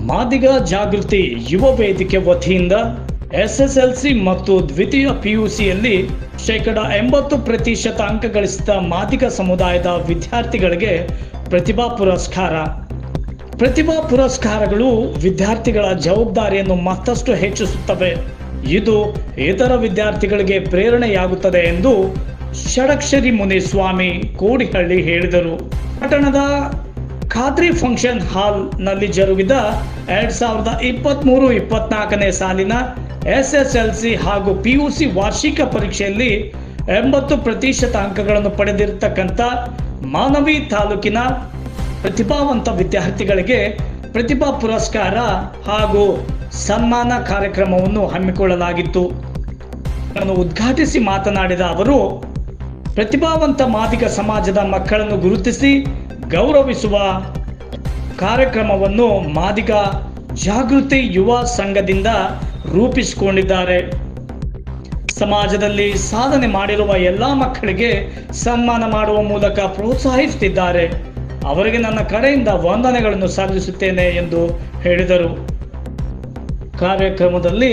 ಮಾದಿಗ ಜಾಗೃತಿ ಯುವ ವೇದಿಕೆ ವತಿಯಿಂದ ಎಸ್ಎಸ್ಎಲ್ಸಿ ಮತ್ತು ದ್ವಿತೀಯ ಪಿಯುಸಿಯಲ್ಲಿ ಶೇಕಡ ಎಂಬತ್ತು ಪ್ರತಿಶತ ಅಂಕ ಗಳಿಸಿದ ಮಾದಿಗ ಸಮುದಾಯದ ವಿದ್ಯಾರ್ಥಿಗಳಿಗೆ ಪ್ರತಿಭಾ ಪುರಸ್ಕಾರ. ಪ್ರತಿಭಾ ಪುರಸ್ಕಾರಗಳು ವಿದ್ಯಾರ್ಥಿಗಳ ಜವಾಬ್ದಾರಿಯನ್ನು ಮತ್ತಷ್ಟು ಹೆಚ್ಚಿಸುತ್ತವೆ. ಇದು ಇತರ ವಿದ್ಯಾರ್ಥಿಗಳಿಗೆ ಪ್ರೇರಣೆಯಾಗುತ್ತದೆ ಎಂದು ಷಡಕ್ಷರಿ ಮುನಿಸ್ವಾಮಿ ಕೋಡಿಹಳ್ಳಿ ಹೇಳಿದರು. ಪಟ್ಟಣದ ಖಾದ್ರಿ ಫಂಕ್ಷನ್ ಹಾಲ್ನಲ್ಲಿ ಜರುಗಿದ ಎರಡ್ ಸಾವಿರದ ಇಪ್ಪತ್ತ್ಮೂರು ಇಪ್ಪತ್ನಾಲ್ಕನೇ ಸಾಲಿನ ಎಸ್ ಎಸ್ ಎಲ್ ಸಿ ಹಾಗೂ ಪಿಯುಸಿ ವಾರ್ಷಿಕ ಪರೀಕ್ಷೆಯಲ್ಲಿ ಎಂಬತ್ತು ಪ್ರತಿಶತ ಅಂಕಗಳನ್ನು ಪಡೆದಿರತಕ್ಕಂಥ ಮಾನವಿ ತಾಲೂಕಿನ ಪ್ರತಿಭಾವಂತ ವಿದ್ಯಾರ್ಥಿಗಳಿಗೆ ಪ್ರತಿಭಾ ಪುರಸ್ಕಾರ ಹಾಗೂ ಸನ್ಮಾನ ಕಾರ್ಯಕ್ರಮವನ್ನು ಹಮ್ಮಿಕೊಳ್ಳಲಾಗಿತ್ತು. ಉದ್ಘಾಟಿಸಿ ಮಾತನಾಡಿದ ಅವರು, ಪ್ರತಿಭಾವಂತ ಮಾದಿಗ ಸಮಾಜದ ಮಕ್ಕಳನ್ನು ಗುರುತಿಸಿ ಗೌರವಿಸುವ ಕಾರ್ಯಕ್ರಮವನ್ನು ಮಾದಿಗ ಜಾಗೃತಿ ಯುವ ಸಂಘದಿಂದ ರೂಪಿಸಿಕೊಂಡಿದ್ದಾರೆ. ಸಮಾಜದಲ್ಲಿ ಸಾಧನೆ ಮಾಡಿರುವ ಎಲ್ಲ ಮಕ್ಕಳಿಗೆ ಸನ್ಮಾನ ಮಾಡುವ ಮೂಲಕ ಪ್ರೋತ್ಸಾಹಿಸುತ್ತಿದ್ದಾರೆ. ಅವರಿಗೆ ನನ್ನ ಕಡೆಯಿಂದ ವಂದನೆಗಳನ್ನು ಸಲ್ಲಿಸುತ್ತೇನೆ ಎಂದು ಹೇಳಿದರು. ಕಾರ್ಯಕ್ರಮದಲ್ಲಿ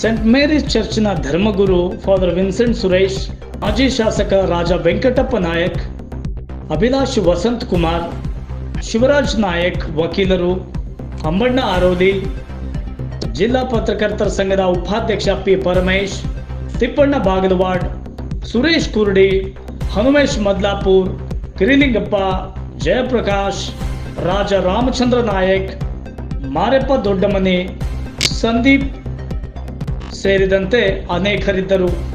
ಸೆಂಟ್ ಮೇರಿಸ್ ಚರ್ಚ್ನ ಧರ್ಮಗುರು ಫಾದರ್ ವಿನ್ಸೆಂಟ್ ಸುರೇಶ್ ಮಾಜಿ ಶಾಸಕ ರಾಜ ವೆಂಕಟಪ್ಪ ನಾಯಕ್ ಅಭಿಲಾಷ್ ವಸಂತ್ ಕುಮಾರ್, ಶಿವರಾಜ್ ನಾಯಕ್, ವಕೀಲರು, ಅಂಬಣ್ಣ ಆರೋಲಿ, ಜಿಲ್ಲಾ ಪತ್ರಕರ್ತರ ಸಂಘದ ಉಪಾಧ್ಯಕ್ಷ ಪಿ ಪರಮೇಶ್, ತಿಪ್ಪಣ್ಣ ಬಾಗಲವಾಡ್, ಸುರೇಶ್ ಕುರ್ಡಿ, ಹನುಮೇಶ್ ಮದ್ಲಾಪುರ್, ಕಿರಿಲಿಂಗಪ್ಪ, ಜಯಪ್ರಕಾಶ್ ರಾಜ ರಾಮಚಂದ್ರ ನಾಯಕ್, ಮಾರೆಪ್ಪ ದೊಡ್ಡಮನಿ, ಸಂದೀಪ್ ಸೇರಿದಂತೆ ಅನೇಕರಿದ್ದರು.